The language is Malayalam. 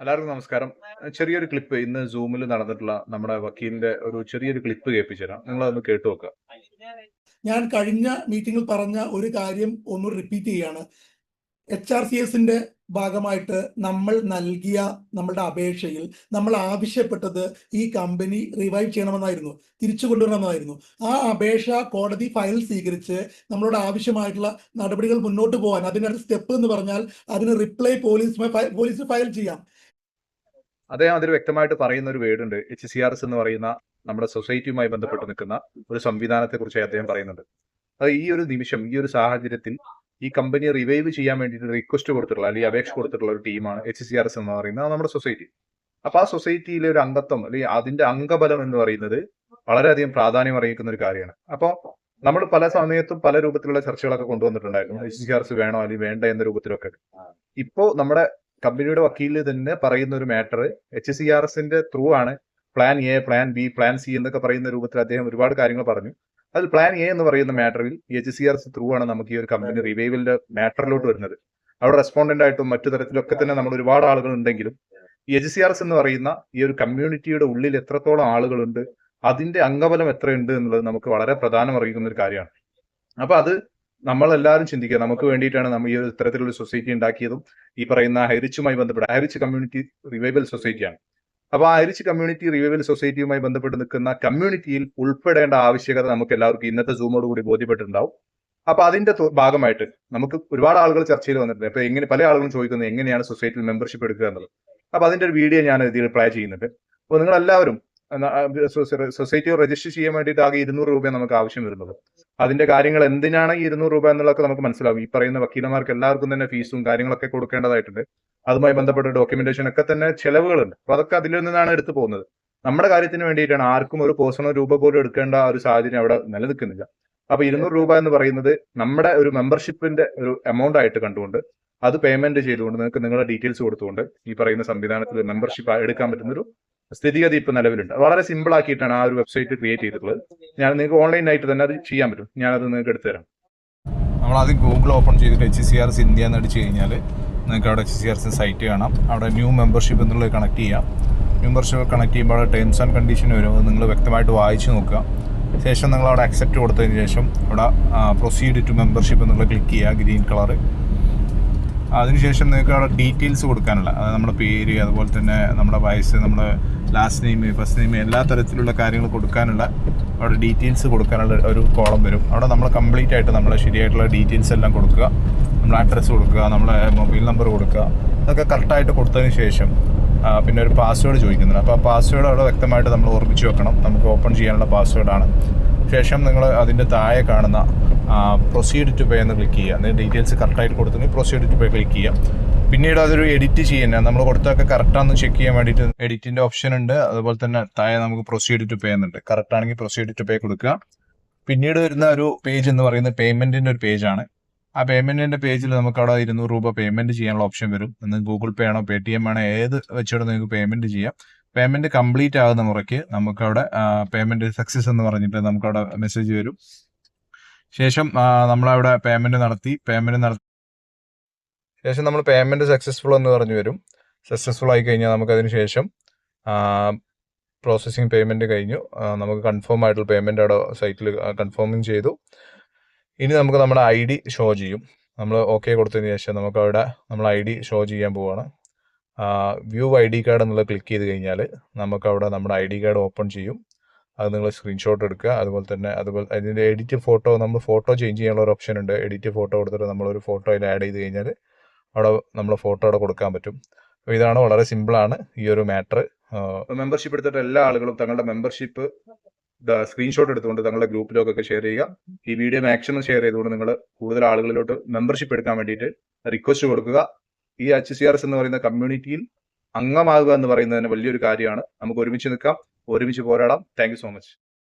എല്ലാവർക്കും നമസ്കാരം. ചെറിയൊരു ക്ലിപ്പ് ഇന്ന് സൂമിൽ നടന്നിട്ടുള്ള നമ്മുടെ വക്കീലിന്റെ ഒരു ചെറിയൊരു ക്ലിപ്പ് കേൾപ്പിച്ചുതരാം. നിങ്ങൾ അതൊന്ന് കേട്ടു നോക്കുക ഞാൻ കഴിഞ്ഞ മീറ്റിംഗിൽ പറഞ്ഞ ഒരു കാര്യം ഒന്ന് റിപ്പീറ്റ് ചെയ്യാണ്. എച്ച് ആർ സി എസിന്റെ ഭാഗമായിട്ട് നമ്മൾ നൽകിയ നമ്മളുടെ അപേക്ഷയിൽ നമ്മൾ ആവശ്യപ്പെട്ടത് ഈ കമ്പനി റിവൈവ് ചെയ്യണമെന്നായിരുന്നു തിരിച്ചു കൊണ്ടുവരണമെന്നായിരുന്നു. ആ അപേക്ഷ കോടതി ഫയൽ സ്വീകരിച്ച് നമ്മളോട് ആവശ്യമായിട്ടുള്ള നടപടികൾ മുന്നോട്ട് പോകാൻ അതിനടുത്ത സ്റ്റെപ്പ് എന്ന് പറഞ്ഞാൽ അതിന് റിപ്ലൈ പോലീസ് പോലീസ് ഫയൽ ചെയ്യാം. അദ്ദേഹം അതിൽ വ്യക്തമായിട്ട് പറയുന്ന ഒരു വേർഡ് ഉണ്ട് എച്ച് സി ആർ എസ് എന്ന് പറയുന്ന നമ്മുടെ സൊസൈറ്റിയുമായി ബന്ധപ്പെട്ട് നിൽക്കുന്ന ഒരു സംവിധാനത്തെ കുറിച്ച് അദ്ദേഹം പറയുന്നുണ്ട്. അത് ഈ ഒരു നിമിഷം ഈ ഒരു സാഹചര്യത്തിൽ ഈ കമ്പനി റിവൈവ് ചെയ്യാൻ വേണ്ടിയിട്ട് റിക്വസ്റ്റ് കൊടുത്തിട്ടുള്ള അല്ലെങ്കിൽ അപേക്ഷ കൊടുത്തിട്ടുള്ള ഒരു ടീമാണ് എച്ച് സി ആർ എസ് എന്ന് പറയുന്നത്. നമ്മുടെ സൊസൈറ്റി അപ്പൊ ആ സൊസൈറ്റിയിലെ ഒരു അംഗത്വം അല്ലെങ്കിൽ അതിന്റെ അംഗബലം എന്ന് പറയുന്നത് വളരെയധികം പ്രാധാന്യം അറിയിക്കുന്ന ഒരു കാര്യമാണ്. അപ്പോൾ നമ്മൾ പല സമയത്തും പല രൂപത്തിലുള്ള ചർച്ചകളൊക്കെ കൊണ്ടുവന്നിട്ടുണ്ടായിരുന്നു. എച്ച് സി ആർ എസ് വേണോ അല്ലെങ്കിൽ വേണ്ട എന്ന രൂപത്തിലൊക്കെ. ഇപ്പോ നമ്മുടെ കമ്പനിയുടെ വക്കീലിൽ തന്നെ പറയുന്ന ഒരു മാറ്റർ എച്ച് സി ആർ എസിന്റെ ത്രൂ ആണ്. Plan A plan B plan C എന്നൊക്കെ പറയുന്ന രൂപത്തിൽ അദ്ദേഹം ഒരുപാട് കാര്യങ്ങൾ പറഞ്ഞു. അതിൽ പ്ലാൻ എ എന്ന് പറയുന്ന മാറ്ററിൽ H C R S through ആണ് നമുക്ക് ഈ ഒരു കമ്പനി റിവൈവലിന്റെ മാറ്ററിലോട്ട് വരുന്നത്. അവിടെ റെസ്പോണ്ടന്റ് ആയിട്ടും മറ്റു തരത്തിലൊക്കെ തന്നെ നമ്മൾ ഒരുപാട് ആളുകൾ ഉണ്ടെങ്കിലും ഈ എച്ച് സി ആർ എസ് എന്ന് പറയുന്ന ഈ ഒരു കമ്മ്യൂണിറ്റിയുടെ ഉള്ളിൽ എത്രത്തോളം ആളുകളുണ്ട് അതിന്റെ അംഗബലം എത്രയുണ്ട് എന്നുള്ളത് നമുക്ക് വളരെ പ്രധാനം അറിയിക്കുന്ന ഒരു കാര്യമാണ്. അപ്പൊ അത് നമ്മൾ എല്ലാവരും ചിന്തിക്കുക. നമുക്ക് വേണ്ടിയിട്ടാണ് നമ്മൾ ഈ ഒരു ഇത്തരത്തിലുള്ള സൊസൈറ്റി ഉണ്ടാക്കിയതും ഈ പറയുന്ന ഹൈറിച്ചുമായി ബന്ധപ്പെട്ട ഹൈറിച്ച് കമ്മ്യൂണിറ്റി റിവൈവൽ സൊസൈറ്റിയാണ് അപ്പൊ ആ ഹൈറിച്ച് കമ്മ്യൂണിറ്റി റിവൈവൽ സൊസൈറ്റിയുമായി ബന്ധപ്പെട്ട് നിൽക്കുന്ന കമ്മ്യൂണിറ്റിയിൽ ഉൾപ്പെടേണ്ട ആവശ്യകത നമുക്ക് എല്ലാവർക്കും ഇന്നത്തെ സൂമോട് കൂടി ബോധ്യപ്പെട്ടിട്ടുണ്ടാവും. അപ്പൊ അതിന്റെ ഭാഗമായിട്ട് നമുക്ക് ഒരുപാട് ആളുകൾ ചർച്ചയിൽ വന്നിട്ടുണ്ട്. അപ്പൊ എങ്ങനെ പല ആളുകളും ചോദിക്കുന്നത് എങ്ങനെയാണ് സൊസൈറ്റിയിൽ മെമ്പർഷിപ്പ് എടുക്കുക എന്നുള്ളത്. അപ്പൊ അതിന്റെ ഒരു വീഡിയോ ഞാൻ ഇതിൽ പ്ലേ ചെയ്യുന്നുണ്ട്. അപ്പൊ നിങ്ങൾ എല്ലാവരും സൊസൈറ്റി രജിസ്റ്റർ ചെയ്യാൻ വേണ്ടിയിട്ട് ആകെ ഇരുന്നൂറ് രൂപ നമുക്ക് ആവശ്യം വരുന്നത്. അതിന്റെ കാര്യങ്ങൾ എന്തിനാണ് ഈ ഇരുന്നൂറ് രൂപ എന്നുള്ളതൊക്കെ നമുക്ക് മനസ്സിലാവും. ഈ പറയുന്ന വക്കീലന്മാർക്ക് എല്ലാവർക്കും തന്നെ ഫീസും കാര്യങ്ങളൊക്കെ കൊടുക്കേണ്ടതായിട്ടുണ്ട്. അതുമായി ബന്ധപ്പെട്ട ഡോക്യുമെന്റേഷൻ ഒക്കെ തന്നെ ചെലവുകളുണ്ട്. അപ്പൊ അതൊക്കെ അതിൽ നിന്നാണ് എടുത്തു പോകുന്നത്. നമ്മുടെ കാര്യത്തിന് വേണ്ടിയിട്ടാണ് ആർക്കും ഒരു പേഴ്സണൽ രൂപ പോലും എടുക്കേണ്ട ഒരു സാഹചര്യം അവിടെ നിലനിൽക്കുന്നില്ല. അപ്പൊ ഇരുന്നൂറ് രൂപ എന്ന് പറയുന്നത് നമ്മുടെ ഒരു മെമ്പർഷിപ്പിന്റെ ഒരു എമൗണ്ട് ആയിട്ട് കണ്ടുകൊണ്ട് അത് പേയ്മെന്റ് ചെയ്തുകൊണ്ട് നിങ്ങൾക്ക് നിങ്ങളുടെ ഡീറ്റെയിൽസ് കൊടുത്തുകൊണ്ട് ഈ പറയുന്ന സംവിധാനത്തിൽ മെമ്പർഷിപ്പ് എടുക്കാൻ പറ്റുന്ന ഒരു സ്ഥിതിഗതി ഇപ്പൊ നിലവിലുണ്ട്. വളരെ സിമ്പിൾ ആക്കിയിട്ടാണ് ആ ഒരു വെബ്സൈറ്റ് ക്രിയേറ്റ് ചെയ്തിട്ടുള്ളത്. ഞാൻ നിങ്ങൾക്ക് ഓൺലൈൻ ആയിട്ട് തന്നെ അത് ചെയ്യാൻ പറ്റും. ഞാനത് നിങ്ങൾക്ക് എടുത്തു തരാം. നമ്മൾ ആദ്യം ഗൂഗിൾ ഓപ്പൺ ചെയ്തിട്ട് H C R S India എന്ന് അടിച്ച് കഴിഞ്ഞാൽ നിങ്ങൾക്ക് അവിടെ H C R S site കാണാം. അവിടെ ന്യൂ മെമ്പർഷിപ്പ് എന്നുള്ളത് കണക്ട് ചെയ്യാം. മെമ്പർഷിപ്പ് കണക്ട് ചെയ്യുമ്പോൾ അവിടെ ടേംസ് ആൻഡ് കണ്ടീഷൻ വരും. അത് നിങ്ങൾ വ്യക്തമായിട്ട് വായിച്ച് നോക്കുക. ശേഷം നിങ്ങൾ അവിടെ അക്സെപ്റ്റ് കൊടുത്തതിന് ശേഷം അവിടെ പ്രൊസീഡ് ടു മെമ്പർഷിപ്പ് എന്നുള്ളത് ക്ലിക്ക് ചെയ്യുക. ഗ്രീൻ കളർ അതിനുശേഷം നിങ്ങൾക്ക് അവിടെ ഡീറ്റെയിൽസ് കൊടുക്കാനുള്ള അതായത് നമ്മുടെ പേര് അതുപോലെ തന്നെ നമ്മുടെ വയസ്സ് നമ്മുടെ ലാസ്റ്റ് നെയിം ഫസ്റ്റ് നെയിം എല്ലാ തരത്തിലുള്ള കാര്യങ്ങൾ കൊടുക്കാനുള്ള അവിടെ ഡീറ്റെയിൽസ് കൊടുക്കാനുള്ള ഒരു കോളം വരും. അവിടെ നമ്മൾ കംപ്ലീറ്റ് ആയിട്ട് നമ്മുടെ ശരിയായിട്ടുള്ള ഡീറ്റെയിൽസ് എല്ലാം കൊടുക്കുക. നമ്മൾ അഡ്രസ്സ് കൊടുക്കുക നമ്മളെ മൊബൈൽ നമ്പർ കൊടുക്കുക. അതൊക്കെ കറക്റ്റായിട്ട് കൊടുത്തതിന് ശേഷം പിന്നെ ഒരു പാസ്വേഡ് ചോദിക്കുന്നുണ്ട്. അപ്പോൾ ആ പാസ്വേഡ് അവിടെ വ്യക്തമായിട്ട് നമ്മൾ ഓർമ്മിച്ച് വെക്കണം. നമുക്ക് ഓപ്പൺ ചെയ്യാനുള്ള പാസ്വേഡാണ് ശേഷം നിങ്ങൾ അതിന്റെ താഴെ കാണുന്ന പ്രൊസീഡ് ടു പേ എന്ന് ക്ലിക്ക് ചെയ്യുക. അതിന്റെ ഡീറ്റെയിൽസ് കറക്റ്റായിട്ട് കൊടുത്തെങ്കിൽ പ്രൊസീഡ് ടു പേ ക്ലിക്ക് ചെയ്യുക. പിന്നീട് അതൊരു എഡിറ്റ് ചെയ്യുന്നത് നമ്മൾ കൊടുത്തൊക്കെ കറക്റ്റാണെന്ന് ചെക്ക് ചെയ്യാൻ വേണ്ടിയിട്ട് എഡിറ്റിന്റെ ഓപ്ഷൻ ഉണ്ട്. അതുപോലെ തന്നെ താഴെ നമുക്ക് പ്രൊസീഡ് ടു പേ എന്നുണ്ട്. കറക്റ്റ് ആണെങ്കിൽ പ്രൊസീഡ് ടു പേ കൊടുക്കുക. പിന്നീട് വരുന്ന ഒരു പേജ് എന്ന് പറയുന്നത് പേയ്മെന്റിന്റെ ഒരു പേജാണ് ആ പേയ്മെന്റിന്റെ പേജിൽ നമുക്ക് അവിടെ ഇരുന്നൂറ് രൂപ പേയ്മെന്റ് ചെയ്യാനുള്ള ഓപ്ഷൻ വരും. ഇന്ന് ഗൂഗിൾ പേ ആണോ പേ ടി എം ആണോ ഏത് വെച്ചിട്ട് നിങ്ങൾക്ക് പേയ്മെന്റ് ചെയ്യാം. പേയ്മെന്റ് കംപ്ലീറ്റ് ആകുന്ന മുറയ്ക്ക് നമുക്ക് അവിടെ പേയ്മെന്റ് സക്സസ് എന്ന് പറഞ്ഞിട്ട് നമുക്ക് അവിടെ മെസ്സേജ് വരും. ശേഷം നമ്മളവിടെ പേയ്മെന്റ് നടത്തി പേയ്മെന്റ് നടത്തി ശേഷം നമ്മൾ പേയ്മെന്റ് സക്സസ്ഫുൾ എന്ന് പറഞ്ഞു വരും. സക്സസ്ഫുൾ ആയി കഴിഞ്ഞാൽ നമുക്കതിന് ശേഷം പ്രോസസ്സിങ് പേയ്മെന്റ് കഴിഞ്ഞു. നമുക്ക് കൺഫേം ആയിട്ടുള്ള പേയ്മെന്റ് അവിടെ സൈറ്റിൽ കൺഫേമും ചെയ്തു. ഇനി നമുക്ക് നമ്മുടെ ഐ ഡി ഷോ ചെയ്യും. നമ്മൾ ഓക്കെ കൊടുത്തതിന് ശേഷം നമുക്ക് അവിടെ നമ്മൾ ഐ ഡി ഷോ ചെയ്യാൻ പോവാണ്. വ്യൂ ഐ ഡി കാർഡ് എന്നുള്ളത് ക്ലിക്ക് ചെയ്ത് കഴിഞ്ഞാൽ നമുക്ക് അവിടെ നമ്മുടെ ഐ ഡി കാർഡ് ഓപ്പൺ ചെയ്യും. അത് നിങ്ങൾ സ്ക്രീൻഷോട്ട് എടുക്കുക. അതുപോലെ തന്നെ അതുപോലെ അതിന്റെ എഡിറ്റ് ഫോട്ടോ നമ്മൾ ഫോട്ടോ ചേഞ്ച് ചെയ്യാനുള്ള ഒരു ഓപ്ഷൻ ഉണ്ട്. എഡിറ്റ് ഫോട്ടോ കൊടുത്തിട്ട് നമ്മളൊരു ഫോട്ടോ അതിൽ ആഡ് ചെയ്ത് കഴിഞ്ഞാൽ അവിടെ നമ്മൾ ഫോട്ടോ അവിടെ കൊടുക്കാൻ പറ്റും. അപ്പോൾ ഇതാണ് വളരെ സിമ്പിളാണ് ഈ ഒരു മാറ്റർ മെമ്പർഷിപ്പ് എടുത്തിട്ട് എല്ലാ ആളുകളും തങ്ങളുടെ മെമ്പർഷിപ്പ് സ്ക്രീൻഷോട്ട് എടുത്തുകൊണ്ട് തങ്ങളുടെ ഗ്രൂപ്പിലൊക്കെ ഷെയർ ചെയ്യുക. ഈ വീഡിയോ മാക്സിമം ഷെയർ ചെയ്തുകൊണ്ട് നിങ്ങൾ കൂടുതൽ ആളുകളിലോട്ട് മെമ്പർഷിപ്പ് എടുക്കാൻ വേണ്ടിയിട്ട് റിക്വസ്റ്റ് കൊടുക്കുക. ഈ എച്ച് സി ആർ എസ് എന്ന് പറയുന്ന കമ്മ്യൂണിറ്റിയിൽ അംഗമാകുക എന്ന് പറയുന്നത് തന്നെ വലിയൊരു കാര്യമാണ്. നമുക്ക് ഒരുമിച്ച് നിൽക്കാം. ഒരുമിച്ച് പോരാടാം. Thank so much